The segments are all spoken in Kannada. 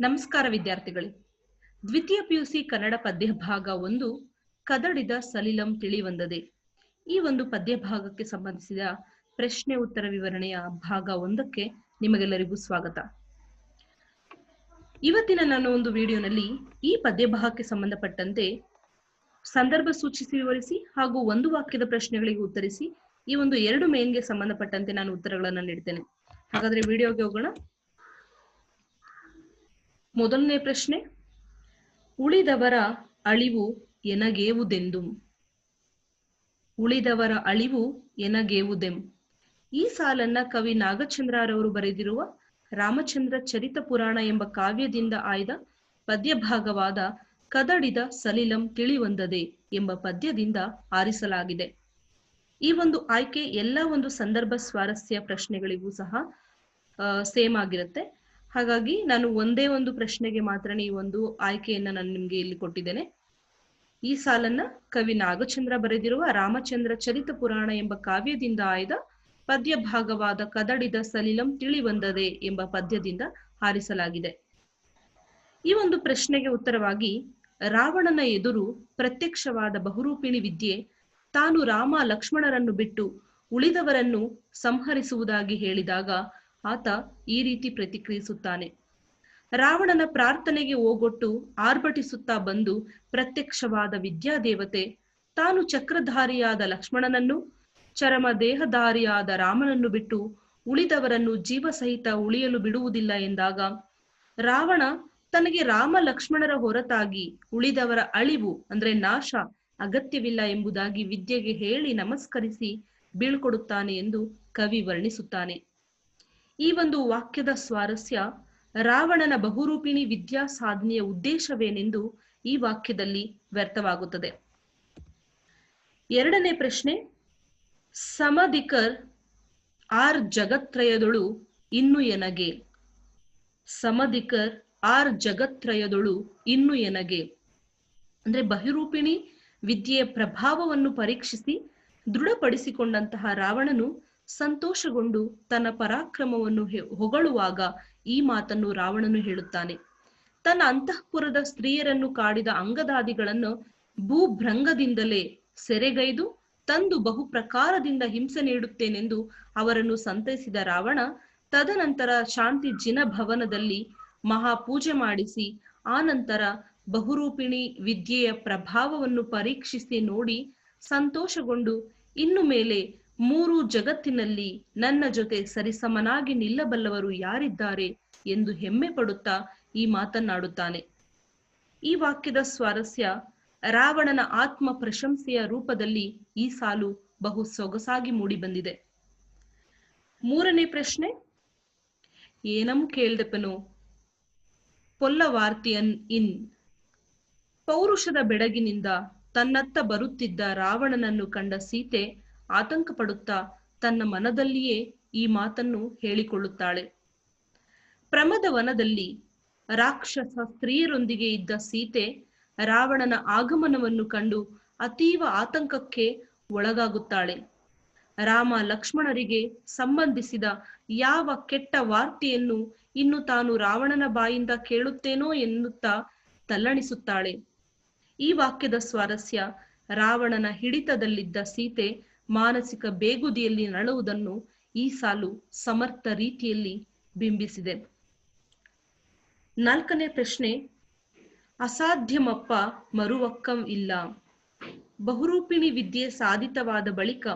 ನಮಸ್ಕಾರ ವಿದ್ಯಾರ್ಥಿಗಳೇ. ದ್ವಿತೀಯ ಪಿಯುಸಿ ಕನ್ನಡ ಪದ್ಯ ಭಾಗ ಒಂದು, ಕದಡಿದ ಸಲಿಲಂ ತಿಳಿವಂದದೆ. ಈ ಒಂದು ಪದ್ಯ ಭಾಗಕ್ಕೆ ಸಂಬಂಧಿಸಿದ ಪ್ರಶ್ನೆ ಉತ್ತರ ವಿವರಣೆಯ ಭಾಗ ಒಂದಕ್ಕೆ ನಿಮಗೆಲ್ಲರಿಗೂ ಸ್ವಾಗತ. ಇವತ್ತಿನ ನಾನು ಒಂದು ವಿಡಿಯೋನಲ್ಲಿ ಈ ಪದ್ಯ ಭಾಗಕ್ಕೆ ಸಂಬಂಧಪಟ್ಟಂತೆ ಸಂದರ್ಭ ಸೂಚಿಸಿ ವಿವರಿಸಿ ಹಾಗೂ ಒಂದು ವಾಕ್ಯದ ಪ್ರಶ್ನೆಗಳಿಗೆ ಉತ್ತರಿಸಿ ಈ ಒಂದು ಎರಡು ಮೇನ್ಗೆ ಸಂಬಂಧಪಟ್ಟಂತೆ ನಾನು ಉತ್ತರಗಳನ್ನು ನೀಡ್ತೇನೆ. ಹಾಗಾದ್ರೆ ವಿಡಿಯೋಗೆ ಹೋಗೋಣ. ಮೊದಲನೇ ಪ್ರಶ್ನೆ, ಉಳಿದವರ ಅಳಿವು ಎನಗೇವುದೆಂದು. ಉಳಿದವರ ಅಳಿವು ಎನಗೇವುದೆಂ. ಈ ಸಾಲನ್ನ ಕವಿ ನಾಗಚಂದ್ರರವರು ಬರೆದಿರುವ ರಾಮಚಂದ್ರ ಚರಿತ ಪುರಾಣ ಎಂಬ ಕಾವ್ಯದಿಂದ ಆಯ್ದ ಪದ್ಯಭಾಗವಾದ ಕದಡಿದ ಸಲಿಲಂ ತಿಳಿವಂದದೆ ಎಂಬ ಪದ್ಯದಿಂದ ಆರಿಸಲಾಗಿದೆ. ಈ ಒಂದು ಆಯ್ಕೆ ಎಲ್ಲ ಒಂದು ಸಂದರ್ಭ ಸ್ವಾರಸ್ಯ ಪ್ರಶ್ನೆಗಳಿಗೂ ಸಹ ಸೇಮ್ ಆಗಿರುತ್ತೆ. ಹಾಗಾಗಿ ನಾನು ಒಂದೇ ಒಂದು ಪ್ರಶ್ನೆಗೆ ಮಾತ್ರ ಈ ಒಂದು ಆಯ್ಕೆಯನ್ನ ನಾನು ನಿಮ್ಗೆ ಇಲ್ಲಿ ಕೊಟ್ಟಿದ್ದೇನೆ. ಈ ಸಾಲನ್ನ ಕವಿ ನಾಗಚಂದ್ರ ಬರೆದಿರುವ ರಾಮಚಂದ್ರ ಚರಿತ ಪುರಾಣ ಎಂಬ ಕಾವ್ಯದಿಂದ ಆಯ್ದ ಪದ್ಯ ಭಾಗವಾದ ಕದಡಿದ ಸಲಿಲಂ ತಿಳಿವಂದದೆ ಎಂಬ ಪದ್ಯದಿಂದ ಹಾರಿಸಲಾಗಿದೆ. ಈ ಒಂದು ಪ್ರಶ್ನೆಗೆ ಉತ್ತರವಾಗಿ ರಾವಣನ ಎದುರು ಪ್ರತ್ಯಕ್ಷವಾದ ಬಹುರೂಪಿಣಿ ವಿದ್ಯೆ ತಾನು ರಾಮ ಲಕ್ಷ್ಮಣರನ್ನು ಬಿಟ್ಟು ಉಳಿದವರನ್ನು ಸಂಹರಿಸುವುದಾಗಿ ಹೇಳಿದಾಗ ಆತ ಈ ರೀತಿ ಪ್ರತಿಕ್ರಿಯಿಸುತ್ತಾನೆ. ರಾವಣನ ಪ್ರಾರ್ಥನೆಗೆ ಓಗೊಟ್ಟು ಆರ್ಭಟಿಸುತ್ತಾ ಬಂದು ಪ್ರತ್ಯಕ್ಷವಾದ ವಿದ್ಯಾದೇವತೆ, ತಾನು ಚಕ್ರಧಾರಿಯಾದ ಲಕ್ಷ್ಮಣನನ್ನು, ಚರಮ ದೇಹಧಾರಿಯಾದ ರಾಮನನ್ನು ಬಿಟ್ಟು ಉಳಿದವರನ್ನು ಜೀವ ಸಹಿತ ಉಳಿಯಲು ಬಿಡುವುದಿಲ್ಲ ಎಂದಾಗ ರಾವಣ ತನಗೆ ರಾಮ ಲಕ್ಷ್ಮಣರ ಹೊರತಾಗಿ ಉಳಿದವರ ಅಳಿವು ಅಂದ್ರೆ ನಾಶ ಅಗತ್ಯವಿಲ್ಲ ಎಂಬುದಾಗಿ ವಿದ್ಯೆಗೆ ಹೇಳಿ ನಮಸ್ಕರಿಸಿ ಬೀಳ್ಕೊಡುತ್ತಾನೆ ಎಂದು ಕವಿ ವರ್ಣಿಸುತ್ತಾನೆ. ಈ ಒಂದು ವಾಕ್ಯದ ಸ್ವಾರಸ್ಯ ರಾವಣನ ಬಹುರೂಪಿಣಿ ವಿದ್ಯಾ ಸಾಧನೆಯ ಉದ್ದೇಶವೇನೆಂದು ಈ ವಾಕ್ಯದಲ್ಲಿ ವ್ಯರ್ಥವಾಗುತ್ತದೆ. ಎರಡನೇ ಪ್ರಶ್ನೆ, ಸಮಧಿಕರ್ ಆರ್ ಜಗತ್ರಯದೊಳು ಇನ್ನು ಎನಗೆ? ಸಮಧಿಕರ್ ಆರ್ ಜಗತ್ರಯದೊಳು ಇನ್ನು ಎನಗೆ? ಅಂದ್ರೆ ಬಹಿರೂಪಿಣಿ ವಿದ್ಯೆಯ ಪ್ರಭಾವವನ್ನು ಪರೀಕ್ಷಿಸಿ ದೃಢಪಡಿಸಿಕೊಂಡಂತಹ ರಾವಣನು ಸಂತೋಷಗೊಂಡು ತನ್ನ ಪರಾಕ್ರಮವನ್ನು ಹೊಗಳುವಾಗ ಈ ಮಾತನ್ನು ರಾವಣನು ಹೇಳುತ್ತಾನೆ. ತನ್ನ ಅಂತಃಪುರದ ಸ್ತ್ರೀಯರನ್ನು ಕಾಡಿದ ಅಂಗದಾದಿಗಳನ್ನು ಭೂಭ್ರಂಗದಿಂದಲೇ ಸೆರೆಗೈದು ತಂದು ಬಹು ಪ್ರಕಾರದಿಂದ ಹಿಂಸೆ ನೀಡುತ್ತೇನೆಂದು ಅವರನ್ನು ಸಂತೈಸಿದ ರಾವಣ ತದನಂತರ ಶಾಂತಿ ಜಿನ ಭವನದಲ್ಲಿ ಮಹಾಪೂಜೆ ಮಾಡಿಸಿ, ಆನಂತರ ಬಹುರೂಪಿಣಿ ವಿದ್ಯೆಯ ಪ್ರಭಾವವನ್ನು ಪರೀಕ್ಷಿಸಿ ನೋಡಿ ಸಂತೋಷಗೊಂಡು ಇನ್ನು ಮೇಲೆ ಮೂರು ಜಗತ್ತಿನಲ್ಲಿ ನನ್ನ ಜೊತೆ ಸರಿಸಮನಾಗಿ ನಿಲ್ಲಬಲ್ಲವರು ಯಾರಿದ್ದಾರೆ ಎಂದು ಹೆಮ್ಮೆ ಪಡುತ್ತಾ ಈ ಮಾತನ್ನಾಡುತ್ತಾನೆ. ಈ ವಾಕ್ಯದ ಸ್ವಾರಸ್ಯ ರಾವಣನ ಆತ್ಮ ಪ್ರಶಂಸೆಯ ರೂಪದಲ್ಲಿ ಈ ಸಾಲು ಬಹು ಸೊಗಸಾಗಿ ಮೂಡಿಬಂದಿದೆ. ಮೂರನೇ ಪ್ರಶ್ನೆ, ಏನಂ ಕೇಳ್ದೆಪನು? ಪೊಲ್ಲವಾರ್ತಿಯನ್ ಇನ್. ಪೌರುಷದ ಬೆಡಗಿನಿಂದ ತನ್ನತ್ತ ಬರುತ್ತಿದ್ದ ರಾವಣನನ್ನು ಕಂಡ ಸೀತೆ ಆತಂಕ ಪಡುತ್ತಾ ತನ್ನ ಮನದಲ್ಲಿಯೇ ಈ ಮಾತನ್ನು ಹೇಳಿಕೊಳ್ಳುತ್ತಾಳೆ. ಪ್ರಮದ ವನದಲ್ಲಿ ರಾಕ್ಷಸ ಸ್ತ್ರೀಯರೊಂದಿಗೆ ಇದ್ದ ಸೀತೆ ರಾವಣನ ಆಗಮನವನ್ನು ಕಂಡು ಅತೀವ ಆತಂಕಕ್ಕೆ ಒಳಗಾಗುತ್ತಾಳೆ. ರಾಮ ಲಕ್ಷ್ಮಣರಿಗೆ ಸಂಬಂಧಿಸಿದ ಯಾವ ಕೆಟ್ಟ ವಾರ್ತೆಯನ್ನು ಇನ್ನು ತಾನು ರಾವಣನ ಬಾಯಿಂದ ಕೇಳುತ್ತೇನೋ ಎನ್ನುತ್ತಾ ತಲ್ಲಣಿಸುತ್ತಾಳೆ. ಈ ವಾಕ್ಯದ ಸ್ವಾರಸ್ಯ ರಾವಣನ ಹಿಡಿತದಲ್ಲಿದ್ದ ಸೀತೆ ಮಾನಸಿಕ ಬೇಗುದಿಯಲ್ಲಿ ನಳುವುದನ್ನು ಈ ಸಾಲು ಸಮರ್ಥ ರೀತಿಯಲ್ಲಿ ಬಿಂಬಿಸಿದೆ. ನಾಲ್ಕನೇ ಪ್ರಶ್ನೆ, ಅಸಾಧ್ಯಮಪ್ಪ ಮರುವಕ್ಕಂ ಇಲ್ಲ. ಬಹುರೂಪಿಣಿ ವಿದ್ಯೆ ಸಾಧಿತವಾದ ಬಳಿಕ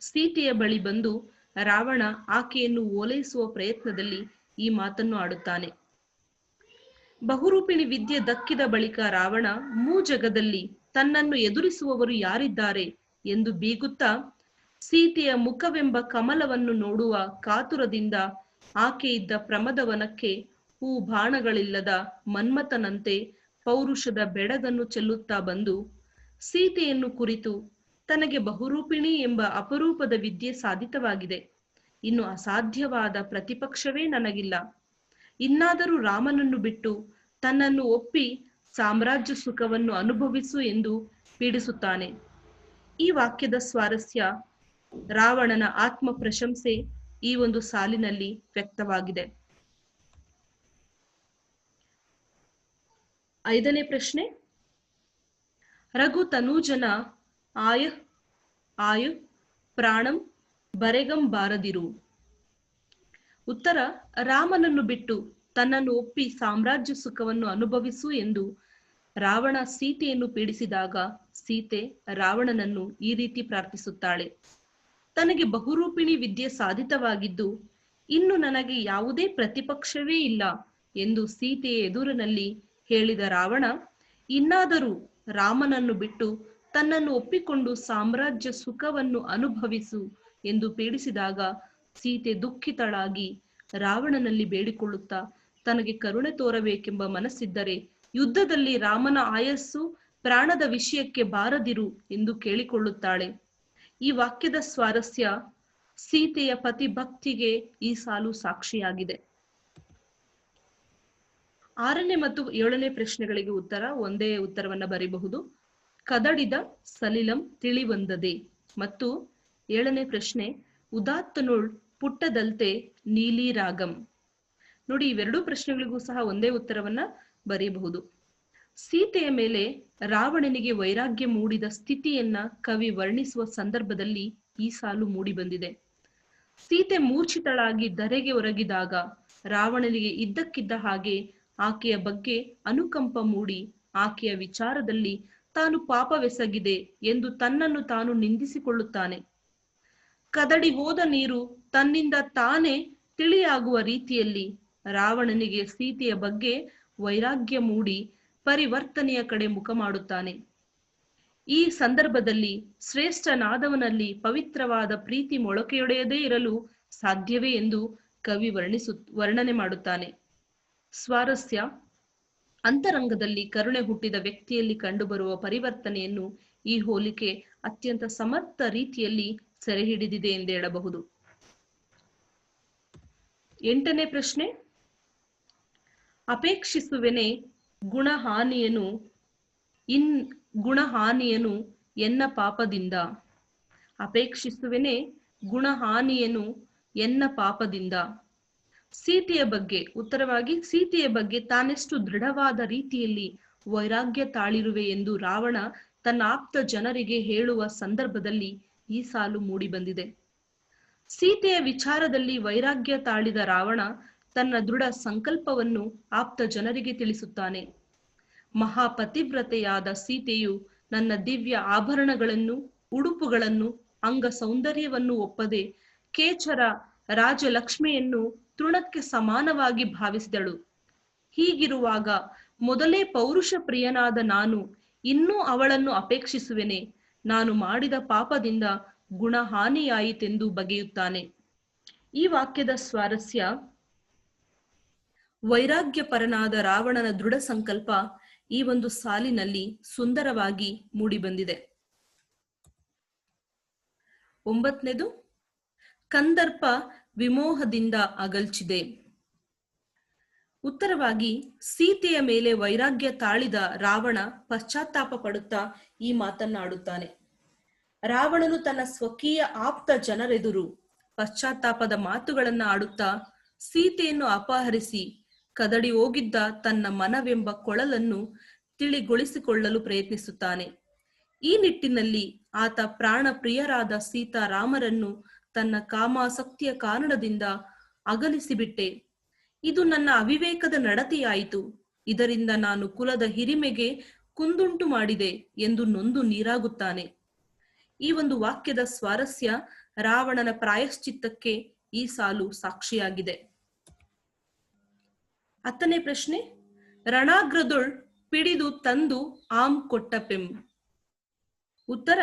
ಸೀತೆಯ ಬಳಿ ಬಂದು ರಾವಣ ಆಕೆಯನ್ನು ಓಲೈಸುವ ಪ್ರಯತ್ನದಲ್ಲಿ ಈ ಮಾತನ್ನು ಆಡುತ್ತಾನೆ. ಬಹುರೂಪಿಣಿ ವಿದ್ಯೆ ದಕ್ಕಿದ ಬಳಿಕ ರಾವಣ, ಮೂಜಗದಲ್ಲಿ ತನ್ನನ್ನು ಎದುರಿಸುವವರು ಯಾರಿದ್ದಾರೆ? ಎಂದು ಬೀಗುತ್ತಾ ಸೀತೆಯ ಮುಖವೆಂಬ ಕಮಲವನ್ನು ನೋಡುವ ಕಾತುರದಿಂದ ಆಕೆ ಇದ್ದ ಪ್ರಮದವನಕ್ಕೆ ಹೂ ಬಾಣಗಳಿಲ್ಲದ ಮನ್ಮಥನಂತೆ ಪೌರುಷದ ಬೆಡಗನ್ನು ಚೆಲ್ಲುತ್ತಾ ಬಂದು ಸೀತೆಯನ್ನು ಕುರಿತು ತನಗೆ ಬಹುರೂಪಿಣಿ ಎಂಬ ಅಪರೂಪದ ವಿದ್ಯೆ ಸಾಧಿತವಾಗಿದೆ. ಇನ್ನು ಅಸಾಧ್ಯವಾದ ಪ್ರತಿಪಕ್ಷವೇ ನನಗಿಲ್ಲ. ಇನ್ನಾದರೂ ರಾಮನನ್ನು ಬಿಟ್ಟು ತನ್ನನ್ನು ಒಪ್ಪಿ ಸಾಮ್ರಾಜ್ಯ ಸುಖವನ್ನು ಅನುಭವಿಸು ಎಂದು ಪೀಡಿಸುತ್ತಾನೆ. ಈ ವಾಕ್ಯದ ಸ್ವಾರಸ್ಯ ರಾವಣನ ಆತ್ಮ ಪ್ರಶಂಸೆ ಈ ಒಂದು ಸಾಲಿನಲ್ಲಿ ವ್ಯಕ್ತವಾಗಿದೆ. ಐದನೇ ಪ್ರಶ್ನೆ. ರಘು ತನೂಜನ ಆಯ, ಆಯು, ಪ್ರಾಣಂ ಬರೆಗಂ ಬಾರದಿರು. ಉತ್ತರ, ರಾಮನನ್ನು ಬಿಟ್ಟು ತನ್ನನ್ನು ಒಪ್ಪಿ ಸಾಮ್ರಾಜ್ಯ ಸುಖವನ್ನು ಅನುಭವಿಸು ಎಂದು ರಾವಣ ಸೀತೆಯನ್ನು ಪೀಡಿಸಿದಾಗ ಸೀತೆ ರಾವಣನನ್ನು ಈ ರೀತಿ ಪ್ರಾರ್ಥಿಸುತ್ತಾಳೆ. ತನಗೆ ಬಹುರೂಪಿಣಿ ವಿದ್ಯೆ ಸಾಧಿತವಾಗಿದ್ದು, ಇನ್ನು ನನಗೆ ಯಾವುದೇ ಪ್ರತಿಪಕ್ಷವೇ ಇಲ್ಲ ಎಂದು ಸೀತೆಯ ಎದುರಿನಲ್ಲಿ ಹೇಳಿದ ರಾವಣ, ಇನ್ನಾದರೂ ರಾಮನನ್ನು ಬಿಟ್ಟು ತನ್ನನ್ನು ಒಪ್ಪಿಕೊಂಡು ಸಾಮ್ರಾಜ್ಯ ಸುಖವನ್ನು ಅನುಭವಿಸು ಎಂದು ಪೀಡಿಸಿದಾಗ ಸೀತೆ ದುಃಖಿತಳಾಗಿ ರಾವಣನಲ್ಲಿ ಬೇಡಿಕೊಳ್ಳುತ್ತಾ, ತನಗೆ ಕರುಣೆ ತೋರಬೇಕೆಂಬ ಮನಸ್ಸಿದ್ದರೆ ಯುದ್ಧದಲ್ಲಿ ರಾಮನ ಆಯಸ್ಸು ಪ್ರಾಣದ ವಿಷಯಕ್ಕೆ ಬಾರದಿರು ಎಂದು ಕೇಳಿಕೊಳ್ಳುತ್ತಾಳೆ. ಈ ವಾಕ್ಯದ ಸ್ವಾರಸ್ಯ ಸೀತೆಯ ಪತಿ ಭಕ್ತಿಗೆ ಈ ಸಾಲು ಸಾಕ್ಷಿಯಾಗಿದೆ. ಆರನೇ ಮತ್ತು ಏಳನೇ ಪ್ರಶ್ನೆಗಳಿಗೆ ಉತ್ತರ, ಒಂದೇ ಉತ್ತರವನ್ನ ಬರೆಯಬಹುದು ಕದಡಿದ ಸಲಿಲಂ ತಿಳಿವಂದದೆ. ಮತ್ತು ಏಳನೇ ಪ್ರಶ್ನೆ, ಉದಾತ್ತನುಳ್ ಪುಟ್ಟದಲ್ತೆ ನೀಲಿ ರಾಗಂ. ನೋಡಿ, ಇವೆರಡೂ ಪ್ರಶ್ನೆಗಳಿಗೂ ಸಹ ಒಂದೇ ಉತ್ತರವನ್ನ ಬರೆಯಬಹುದು ಸೀತೆಯ ಮೇಲೆ ರಾವಣನಿಗೆ ವೈರಾಗ್ಯ ಮೂಡಿದ ಸ್ಥಿತಿಯನ್ನ ಕವಿ ವರ್ಣಿಸುವ ಸಂದರ್ಭದಲ್ಲಿ ಈ ಸಾಲು ಮೂಡಿ ಬಂದಿದೆ. ಸೀತೆ ಮೂರ್ಛಿತಳಾಗಿ ಧರೆಗೆ ಒರಗಿದಾಗ ರಾವಣನಿಗೆ ಇದ್ದಕ್ಕಿದ್ದ ಹಾಗೆ ಆಕೆಯ ಬಗ್ಗೆ ಅನುಕಂಪ ಮೂಡಿ ಆಕೆಯ ವಿಚಾರದಲ್ಲಿ ತಾನು ಪಾಪವೆಸಗಿದೆ ಎಂದು ತನ್ನನ್ನು ತಾನು ನಿಂದಿಸಿಕೊಳ್ಳುತ್ತಾನೆ. ಕದಡಿ ಹೋದ ನೀರು ತನ್ನಿಂದ ತಾನೇ ತಿಳಿಯಾಗುವ ರೀತಿಯಲ್ಲಿ ರಾವಣನಿಗೆ ಸೀತೆಯ ಬಗ್ಗೆ ವೈರಾಗ್ಯ ಮೂಡಿ ಪರಿವರ್ತನೆಯ ಕಡೆ ಮುಖ ಮಾಡುತ್ತಾನೆ. ಈ ಸಂದರ್ಭದಲ್ಲಿ ಶ್ರೇಷ್ಠನಾದವನಲ್ಲಿ ಪವಿತ್ರವಾದ ಪ್ರೀತಿ ಮೊಳಕೆಯೊಡೆಯದೇ ಇರಲು ಸಾಧ್ಯವೇ ಎಂದು ಕವಿ ವರ್ಣಿಸು, ವರ್ಣನೆ ಮಾಡುತ್ತಾನೆ. ಸ್ವಾರಸ್ಯ, ಅಂತರಂಗದಲ್ಲಿ ಕರುಣೆ ಹುಟ್ಟಿದ ವ್ಯಕ್ತಿಯಲ್ಲಿ ಕಂಡುಬರುವ ಪರಿವರ್ತನೆಯನ್ನು ಈ ಹೋಲಿಕೆ ಅತ್ಯಂತ ಸಮರ್ಥ ರೀತಿಯಲ್ಲಿ ಸೆರೆ ಹಿಡಿದಿದೆ ಎಂದು ಹೇಳಬಹುದು. ಎಂಟನೇ ಪ್ರಶ್ನೆ, ಅಪೇಕ್ಷಿಸುವೆನೆ ಗುಣಹಾನಿಯನು ಇನ್ ಗುಣಹಾನಿಯನು ಎನ್ನ ಪಾಪದಿಂದ? ಅಪೇಕ್ಷಿಸುವೆನೆ ಗುಣಹಾನಿಯನು ಎನ್ನ ಪಾಪದಿಂದ? ಸೀತೆಯ ಬಗ್ಗೆ ಉತ್ತರವಾಗಿ, ಸೀತೆಯ ಬಗ್ಗೆ ತಾನೆಷ್ಟು ದೃಢವಾದ ರೀತಿಯಲ್ಲಿ ವೈರಾಗ್ಯ ತಾಳಿರುವೆ ಎಂದು ರಾವಣ ತನ್ನ ಆಪ್ತ ಜನರಿಗೆ ಹೇಳುವ ಸಂದರ್ಭದಲ್ಲಿ ಈ ಸಾಲು ಮೂಡಿಬಂದಿದೆ. ಸೀತೆಯ ವಿಚಾರದಲ್ಲಿ ವೈರಾಗ್ಯ ತಾಳಿದ ರಾವಣ ತನ್ನ ದೃಢ ಸಂಕಲ್ಪವನ್ನು ಆಪ್ತ ಜನರಿಗೆ ತಿಳಿಸುತ್ತಾನೆ. ಮಹಾಪತಿವ್ರತೆಯಾದ ಸೀತೆಯು ನನ್ನ ದಿವ್ಯ ಆಭರಣಗಳನ್ನು, ಉಡುಪುಗಳನ್ನು, ಅಂಗ ಸೌಂದರ್ಯವನ್ನು ಒಪ್ಪದೆ ಕೇಚರ ರಾಜಲಕ್ಷ್ಮಿಯನ್ನು ತೃಣಕ್ಕೆ ಸಮಾನವಾಗಿ ಭಾವಿಸಿದಳು. ಹೀಗಿರುವಾಗ ಮೊದಲೇ ಪೌರುಷ ಪ್ರಿಯನಾದ ನಾನು ಇನ್ನೂ ಅವಳನ್ನು ಅಪೇಕ್ಷಿಸುವೆನೆ. ನಾನು ಮಾಡಿದ ಪಾಪದಿಂದ ಗುಣಹಾನಿಯಾಯಿತೆಂದು ಬಗೆಯುತ್ತಾನೆ. ಈ ವಾಕ್ಯದ ಸ್ವಾರಸ್ಯ ವೈರಾಗ್ಯಪರನಾದ ರಾವಣನ ದೃಢ ಸಂಕಲ್ಪ ಈ ಒಂದು ಸಾಲಿನಲ್ಲಿ ಸುಂದರವಾಗಿ ಮೂಡಿಬಂದಿದೆ. ಒಂಬತ್ತನೇದು, ಕಂದರ್ಪ ವಿಮೋಹದಿಂದ ಅಗಲ್ಚಿದೆ. ಉತ್ತರವಾಗಿ, ಸೀತೆಯ ಮೇಲೆ ವೈರಾಗ್ಯ ತಾಳಿದ ರಾವಣ ಪಶ್ಚಾತ್ತಾಪ ಪಡುತ್ತಾ ಈ ಮಾತನ್ನಾಡುತ್ತಾನೆ. ರಾವಣನು ತನ್ನ ಸ್ವಕೀಯ ಆಪ್ತ ಜನರೆದುರು ಪಶ್ಚಾತ್ತಾಪದ ಮಾತುಗಳನ್ನ ಆಡುತ್ತಾ ಸೀತೆಯನ್ನು ಅಪಹರಿಸಿ ಕದಡಿ ಹೋಗಿದ್ದ ತನ್ನ ಮನವೆಂಬ ಕೊಳಲನ್ನು ತಿಳಿಗೊಳಿಸಿಕೊಳ್ಳಲು ಪ್ರಯತ್ನಿಸುತ್ತಾನೆ. ಈ ನಿಟ್ಟಿನಲ್ಲಿ ಆತ ಪ್ರಾಣ ಪ್ರಿಯರಾದ ಸೀತಾರಾಮರನ್ನು ತನ್ನ ಕಾಮಾಸಕ್ತಿಯ ಕಾರಣದಿಂದ ಅಗಲಿಸಿಬಿಟ್ಟೆ. ಇದು ನನ್ನ ಅವಿವೇಕದ ನಡತೆಯಾಯಿತು. ಇದರಿಂದ ನಾನು ಕುಲದ ಹಿರಿಮೆಗೆ ಕುಂದುಂಟು ಮಾಡಿದೆ ಎಂದು ನೊಂದು ನೀರಾಗುತ್ತಾನೆ. ಈ ಒಂದು ವಾಕ್ಯದ ಸ್ವಾರಸ್ಯ ರಾವಣನ ಪ್ರಾಯಶ್ಚಿತ್ತಕ್ಕೆ ಈ ಸಾಲು ಸಾಕ್ಷಿಯಾಗಿದೆ. ಹತ್ತನೇ ಪ್ರಶ್ನೆ, ರಣಾಗ್ರದೊಳ್ ಪಿಡಿದು ತಂದು ಆಮ್ ಕೊಟ್ಟಪೆಂ ಉತ್ತರ,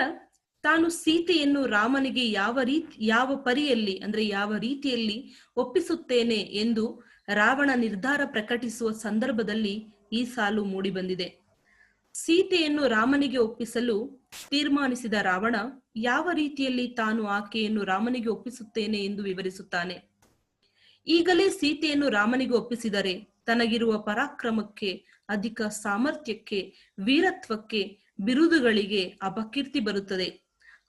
ತಾನು ಸೀತೆಯನ್ನು ರಾಮನಿಗೆ ಯಾವ ರೀತಿ, ಯಾವ ಪರಿಯಲ್ಲಿ, ಅಂದ್ರೆ ಯಾವ ರೀತಿಯಲ್ಲಿ ಒಪ್ಪಿಸುತ್ತೇನೆ ಎಂದು ರಾವಣ ನಿರ್ಧಾರ ಪ್ರಕಟಿಸುವ ಸಂದರ್ಭದಲ್ಲಿ ಈ ಸಾಲು ಮೂಡಿಬಂದಿದೆ ಸೀತೆಯನ್ನು ರಾಮನಿಗೆ ಒಪ್ಪಿಸಲು ತೀರ್ಮಾನಿಸಿದ ರಾವಣ, ಯಾವ ರೀತಿಯಲ್ಲಿ ತಾನು ಆಕೆಯನ್ನು ರಾಮನಿಗೆ ಒಪ್ಪಿಸುತ್ತೇನೆ ಎಂದು ವಿವರಿಸುತ್ತಾನೆ. ಈಗಲೇ ಸೀತೆಯನ್ನು ರಾಮನಿಗೆ ಒಪ್ಪಿಸಿದರೆ ತನಗಿರುವ ಪರಾಕ್ರಮಕ್ಕೆ, ಅಧಿಕ ಸಾಮರ್ಥ್ಯಕ್ಕೆ, ವೀರತ್ವಕ್ಕೆ, ಬಿರುದುಗಳಿಗೆ ಅಪಕೀರ್ತಿ ಬರುತ್ತದೆ.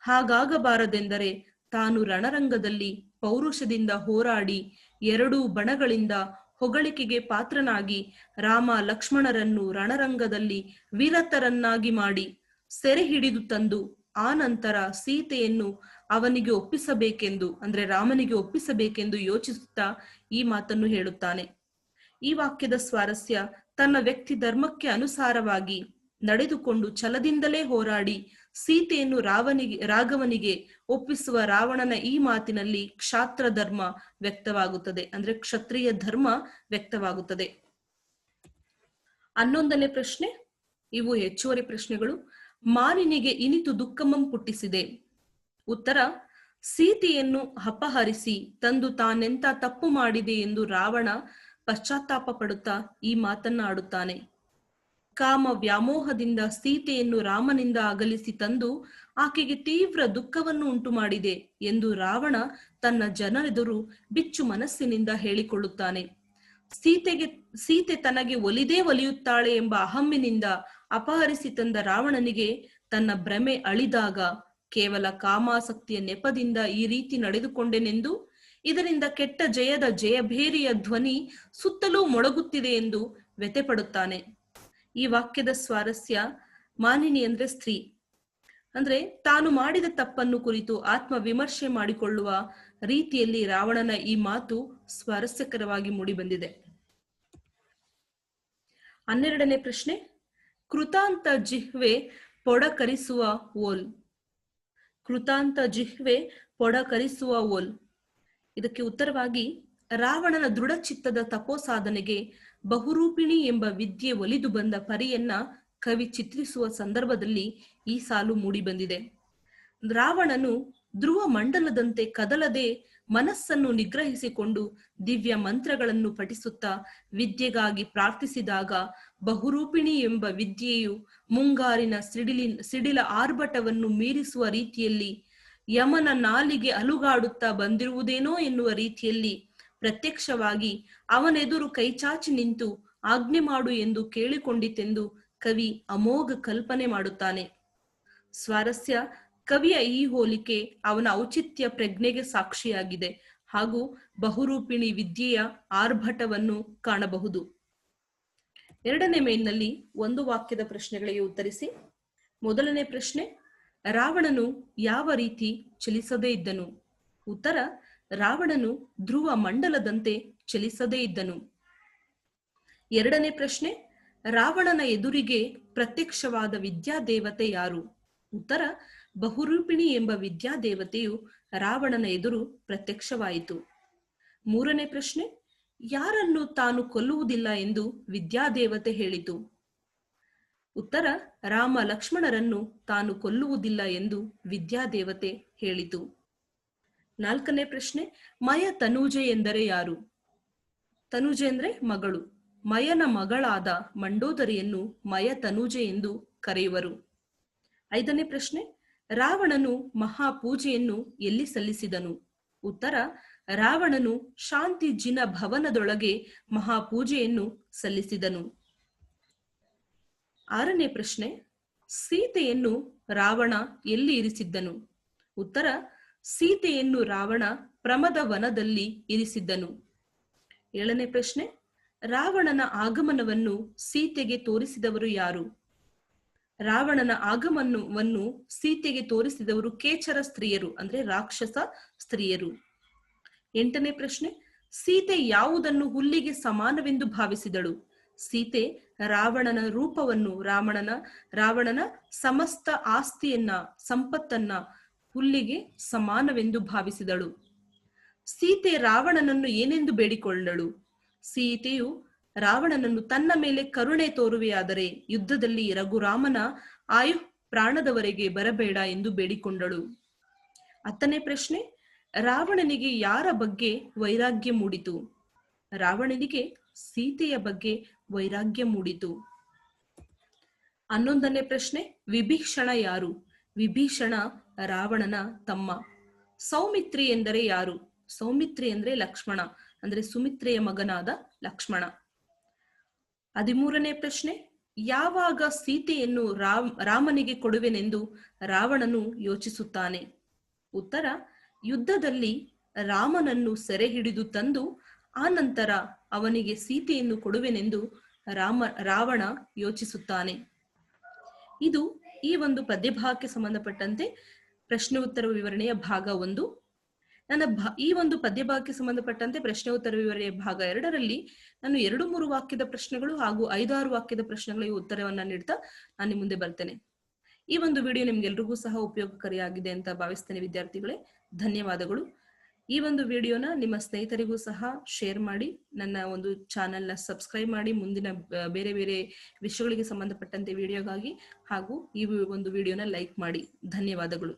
ಹಾಗಾಗಬಾರದೆಂದರೆ ತಾನು ರಣರಂಗದಲ್ಲಿ ಪೌರುಷದಿಂದ ಹೋರಾಡಿ ಎರಡೂ ಬಣಗಳಿಂದ ಹೊಗಳಿಕೆಗೆ ಪಾತ್ರನಾಗಿ ರಾಮ ಲಕ್ಷ್ಮಣರನ್ನು ರಣರಂಗದಲ್ಲಿ ವೀರತರನ್ನಾಗಿ ಮಾಡಿ ಸೆರೆ ಹಿಡಿದು ತಂದು ಆ ನಂತರ ಸೀತೆಯನ್ನು ಅವನಿಗೆ ಒಪ್ಪಿಸಬೇಕೆಂದು, ಅಂದ್ರೆ ರಾಮನಿಗೆ ಒಪ್ಪಿಸಬೇಕೆಂದು ಯೋಚಿಸುತ್ತಾ ಈ ಮಾತನ್ನು ಹೇಳುತ್ತಾನೆ. ಈ ವಾಕ್ಯದ ಸ್ವಾರಸ್ಯ ತನ್ನ ವ್ಯಕ್ತಿ ಧರ್ಮಕ್ಕೆ ಅನುಸಾರವಾಗಿ ನಡೆದುಕೊಂಡು ಛಲದಿಂದಲೇ ಹೋರಾಡಿ ಸೀತೆಯನ್ನು ರಾವನಿಗೆ, ರಾಘವನಿಗೆ ಒಪ್ಪಿಸುವ ರಾವಣನ ಈ ಮಾತಿನಲ್ಲಿ ಕ್ಷಾತ್ರ ಧರ್ಮ ವ್ಯಕ್ತವಾಗುತ್ತದೆ, ಅಂದ್ರೆ ಕ್ಷತ್ರಿಯ ಧರ್ಮ ವ್ಯಕ್ತವಾಗುತ್ತದೆ. ಹನ್ನೊಂದನೇ ಪ್ರಶ್ನೆ, ಇವು ಹೆಚ್ಚುವರಿ ಪ್ರಶ್ನೆಗಳು. ಮಾನಿನಿಗೆ ಇನಿತು ದುಃಖಮಂ ಪುಟ್ಟಿಸಿದೆ. ಉತ್ತರ, ಸೀತೆಯನ್ನು ಅಪಹರಿಸಿ ತಂದು ತಾನೆಂತ ತಪ್ಪು ಮಾಡಿದೆ ಎಂದು ರಾವಣ ಪಶ್ಚಾತ್ತಾಪ ಪಡುತ್ತಾ ಈ ಮಾತನ್ನ ಆಡುತ್ತಾನೆ ಕಾಮ ವ್ಯಾಮೋಹದಿಂದ ಸೀತೆಯನ್ನು ರಾಮನಿಂದ ಅಗಲಿಸಿ ತಂದು ಆಕೆಗೆ ತೀವ್ರ ದುಃಖವನ್ನು ಉಂಟು ಮಾಡಿದೆ ಎಂದು ರಾವಣ ತನ್ನ ಜನರೆದುರು ಬಿಚ್ಚು ಮನಸ್ಸಿನಿಂದ ಹೇಳಿಕೊಳ್ಳುತ್ತಾನೆ. ಸೀತೆಗೆ, ಸೀತೆ ತನಗೆ ಒಲಿದೇ ಒಲಿಯುತ್ತಾಳೆ ಎಂಬ ಅಹಮ್ಮಿನಿಂದ ಅಪಹರಿಸಿ ತಂದ ರಾವಣನಿಗೆ ತನ್ನ ಭ್ರಮೆ ಅಳಿದಾಗ ಕೇವಲ ಕಾಮಾಸಕ್ತಿಯ ನೆಪದಿಂದ ಈ ರೀತಿ ನಡೆದುಕೊಂಡೆನೆಂದು, ಇದರಿಂದ ಕೆಟ್ಟ ಜಯದ ಜಯಭೇರಿಯ ಧ್ವನಿ ಸುತ್ತಲೂ ಮೊಳಗುತ್ತಿದೆ ಎಂದು ವ್ಯತೆಪಡುತ್ತಾನೆ ಈ ವಾಕ್ಯದ ಸ್ವಾರಸ್ಯ ಮಾನಿನಿ ಅಂದ್ರೆ ಸ್ತ್ರೀ. ಅಂದ್ರೆ ತಾನು ಮಾಡಿದ ತಪ್ಪನ್ನು ಕುರಿತು ಆತ್ಮ ವಿಮರ್ಶೆ ಮಾಡಿಕೊಳ್ಳುವ ರೀತಿಯಲ್ಲಿ ರಾವಣನ ಈ ಮಾತು ಸ್ವಾರಸ್ಯಕರವಾಗಿ ಮೂಡಿಬಂದಿದೆ. ಹನ್ನೆರಡನೇ ಪ್ರಶ್ನೆ, ಕೃತಾಂತ ಜಿಹ್ವೆ ಪೊಡಕರಿಸುವ ಓಲ್. ಕೃತಾಂತ ಜಿಹ್ವೆ ಪೊಡಕರಿಸುವ ಓಲ್. ಇದಕ್ಕೆ ಉತ್ತರವಾಗಿ, ರಾವಣನ ದೃಢಚಿತ್ತದ ತಪೋಸಾಧನೆಗೆ ಬಹುರೂಪಿಣಿ ಎಂಬ ವಿದ್ಯೆ ಒಲಿದು ಬಂದ ಪರಿಯನ್ನ ಕವಿ ಚಿತ್ರಿಸುವ ಸಂದರ್ಭದಲ್ಲಿ ಈ ಸಾಲು ಮೂಡಿಬಂದಿದೆ. ರಾವಣನು ಧ್ರುವ ಮಂಡಲದಂತೆ ಕದಲದೆ ಮನಸ್ಸನ್ನು ನಿಗ್ರಹಿಸಿಕೊಂಡು ದಿವ್ಯ ಮಂತ್ರಗಳನ್ನು ಪಠಿಸುತ್ತಾ ವಿದ್ಯೆಗಾಗಿ ಪ್ರಾರ್ಥಿಸಿದಾಗ ಬಹುರೂಪಿಣಿ ಎಂಬ ವಿದ್ಯೆಯು ಮುಂಗಾರಿನ ಸಿಡಿಲಿ, ಸಿಡಿಲ ಆರ್ಭಟವನ್ನು ಮೀರಿಸುವ ರೀತಿಯಲ್ಲಿ ಯಮನ ನಾಲಿಗೆ ಅಲುಗಾಡುತ್ತಾ ಬಂದಿರುವುದೇನೋ ಎನ್ನುವ ರೀತಿಯಲ್ಲಿ ಪ್ರತ್ಯಕ್ಷವಾಗಿ ಅವನೆದುರು ಕೈಚಾಚಿ ನಿಂತು ಆಜ್ಞೆ ಮಾಡು ಎಂದು ಕೇಳಿಕೊಂಡಿತೆಂದು ಕವಿ ಅಮೋಘ ಕಲ್ಪನೆ ಮಾಡುತ್ತಾನೆ. ಸ್ವಾರಸ್ಯ ಕವಿಯ ಈ ಹೋಲಿಕೆ ಅವನ ಔಚಿತ್ಯ ಪ್ರಜ್ಞೆಗೆ ಸಾಕ್ಷಿಯಾಗಿದೆ ಹಾಗೂ ಬಹುರೂಪಿಣಿ ವಿದ್ಯೆಯ ಆರ್ಭಟವನ್ನು ಕಾಣಬಹುದು. ಎರಡನೇ ಮೇಲ್ನಲ್ಲಿ ಒಂದು ವಾಕ್ಯದ ಪ್ರಶ್ನೆಗಳಿಗೆ ಉತ್ತರಿಸಿ. ಮೊದಲನೇ ಪ್ರಶ್ನೆ, ರಾವಣನು ಯಾವ ರೀತಿ ಚಲಿಸದೇ ಇದ್ದನು? ಉತ್ತರ, ರಾವಣನು ಧ್ರುವ ಮಂಡಲದಂತೆ ಚಲಿಸದೇ ಇದ್ದನು. ಎರಡನೇ ಪ್ರಶ್ನೆ, ರಾವಣನ ಎದುರಿಗೆ ಪ್ರತ್ಯಕ್ಷವಾದ ವಿದ್ಯಾದೇವತೆ ಯಾರು? ಉತ್ತರ ಬಹುರೂಪಿಣಿ ಎಂಬ ವಿದ್ಯಾದೇವತೆಯು ರಾವಣನ ಎದುರು ಪ್ರತ್ಯಕ್ಷವಾಯಿತು. ಮೂರನೇ ಪ್ರಶ್ನೆ, ಯಾರನ್ನು ತಾನು ಕೊಲ್ಲುವುದಿಲ್ಲ ಎಂದು ವಿದ್ಯಾದೇವತೆ ಹೇಳಿತು. ಉತ್ತರ, ರಾಮ ಲಕ್ಷ್ಮಣರನ್ನು ತಾನು ಕೊಲ್ಲುವುದಿಲ್ಲ ಎಂದು ವಿದ್ಯಾದೇವತೆ ಹೇಳಿತು. ನಾಲ್ಕನೇ ಪ್ರಶ್ನೆ, ಮಯ ತನೂಜೆ ಎಂದರೆ ಯಾರು? ತನುಜೆ ಅಂದ್ರೆ ಮಗಳು. ಮಯನ ಮಗಳಾದ ಮಂಡೋದರಿಯನ್ನು ಮಯ ತನುಜೆ ಎಂದು ಕರೆಯುವರು. ಐದನೇ ಪ್ರಶ್ನೆ ರಾವಣನು ಮಹಾಪೂಜೆಯನ್ನು ಎಲ್ಲಿ ಸಲ್ಲಿಸಿದನು? ಉತ್ತರ, ರಾವಣನು ಶಾಂತಿ ಜಿನ ಭವನದೊಳಗೆ ಮಹಾಪೂಜೆಯನ್ನು ಸಲ್ಲಿಸಿದನು. ಆರನೇ ಪ್ರಶ್ನೆ, ಸೀತೆಯನ್ನು ರಾವಣ ಎಲ್ಲಿ ಇರಿಸಿದ್ದನು? ಉತ್ತರ, ಸೀತೆಯನ್ನು ರಾವಣ ಪ್ರಮದ ವನದಲ್ಲಿ ಇರಿಸಿದ್ದನು. ಏಳನೇ ಪ್ರಶ್ನೆ, ರಾವಣನ ಆಗಮನವನ್ನು ಸೀತೆಗೆ ತೋರಿಸಿದವರು ಯಾರು? ರಾವಣನ ಆಗಮನವನ್ನು ಸೀತೆಗೆ ತೋರಿಸಿದವರು ಕೇಚರ ಸ್ತ್ರೀಯರು, ಅಂದ್ರೆ ರಾಕ್ಷಸ ಸ್ತ್ರೀಯರು. ಎಂಟನೇ ಪ್ರಶ್ನೆ, ಸೀತೆ ಯಾವುದನ್ನು ಹುಲ್ಲಿಗೆ ಸಮಾನವೆಂದು ಭಾವಿಸಿದಳು? ಸೀತೆ ರಾವಣನ ರೂಪವನ್ನು, ರಾವಣನ ರಾವಣನ ಸಮಸ್ತ ಆಸ್ತಿಯನ್ನ, ಸಂಪತ್ತನ್ನ ಹುಲ್ಲಿಗೆ ಸಮಾನವೆಂದು ಭಾವಿಸಿದಳು. ಸೀತೆ ರಾವಣನನ್ನು ಏನೆಂದು ಬೇಡಿಕೊಂಡಳು ಸೀತೆಯು ರಾವಣನನ್ನು ತನ್ನ ಮೇಲೆ ಕರುಣೆ ತೋರುವೆಯಾದರೆ ಯುದ್ಧದಲ್ಲಿ ರಘುರಾಮನ ಆಯು ಪ್ರಾಣದವರೆಗೆ ಬರಬೇಡ ಎಂದು ಬೇಡಿಕೊಂಡಳು. ಹತ್ತನೇ ಪ್ರಶ್ನೆ, ರಾವಣನಿಗೆ ಯಾರ ಬಗ್ಗೆ ವೈರಾಗ್ಯ ಮೂಡಿತು? ರಾವಣನಿಗೆ ಸೀತೆಯ ಬಗ್ಗೆ ವೈರಾಗ್ಯ ಮೂಡಿತು. ಹನ್ನೊಂದನೇ ಪ್ರಶ್ನೆ, ವಿಭೀಷಣ ಯಾರು? ವಿಭೀಷಣ ರಾವಣನ ತಮ್ಮ. ಸೌಮಿತ್ರಿ ಎಂದರೆ ಯಾರು? ಸೌಮಿತ್ರಿ ಅಂದ್ರೆ ಲಕ್ಷ್ಮಣ, ಅಂದ್ರೆ ಸುಮಿತ್ರೆಯ ಮಗನಾದ ಲಕ್ಷ್ಮಣ. ಹದಿಮೂರನೇ ಪ್ರಶ್ನೆ, ಯಾವಾಗ ಸೀತೆಯನ್ನು ರಾಮ್, ರಾಮನಿಗೆ ಕೊಡುವೆನೆಂದು ರಾವಣನು ಯೋಚಿಸುತ್ತಾನೆ? ಉತ್ತರ, ಯುದ್ಧದಲ್ಲಿ ರಾಮನನ್ನು ಸೆರೆ ಹಿಡಿದು ತಂದು, ಆ ನಂತರ ಅವನಿಗೆ ಸೀತೆಯನ್ನು ಕೊಡುವೆನೆಂದು ರಾಮ, ರಾವಣ ಯೋಚಿಸುತ್ತಾನೆ. ಇದು ಈ ಒಂದು ಪದ್ಯಭಾಗಕ್ಕೆ ಸಂಬಂಧಪಟ್ಟಂತೆ ಪ್ರಶ್ನೆ ಉತ್ತರ ವಿವರಣೆಯ ಭಾಗ ಒಂದು. ನನ್ನ ಈ ಒಂದು ಪದ್ಯಭಾಗಕ್ಕೆ ಸಂಬಂಧಪಟ್ಟಂತೆ ಪ್ರಶ್ನೆ ಉತ್ತರ ವಿವರಣೆ ಭಾಗ ಎರಡರಲ್ಲಿ ನಾನು ಎರಡು ಮೂರು ವಾಕ್ಯದ ಪ್ರಶ್ನೆಗಳು ಹಾಗೂ ಐದಾರು ವಾಕ್ಯದ ಪ್ರಶ್ನೆಗಳಿಗೆ ಉತ್ತರವನ್ನ ನೀಡ್ತಾ ನಾನು ಮುಂದೆ ಬರ್ತೇನೆ. ಈ ಒಂದು ವಿಡಿಯೋ ನಿಮ್ಗೆಲ್ರಿಗೂ ಸಹ ಉಪಯೋಗಕಾರಿಯಾಗಿದೆ ಅಂತ ಭಾವಿಸ್ತೇನೆ ವಿದ್ಯಾರ್ಥಿಗಳೇ. ಧನ್ಯವಾದಗಳು. ಈ ಒಂದು ವಿಡಿಯೋನ ನಿಮ್ಮ ಸ್ನೇಹಿತರಿಗೂ ಸಹ ಶೇರ್ ಮಾಡಿ, ನನ್ನ ಒಂದು ಚಾನೆಲ್ನ ಸಬ್ಸ್ಕ್ರೈಬ್ ಮಾಡಿ, ಮುಂದಿನ ಬೇರೆ ಬೇರೆ ವಿಷಯಗಳಿಗೆ ಸಂಬಂಧಪಟ್ಟಂತೆ ವಿಡಿಯೋಗಾಗಿ ಹಾಗೂ ಈ ಒಂದು ವಿಡಿಯೋನ ಲೈಕ್ ಮಾಡಿ. ಧನ್ಯವಾದಗಳು.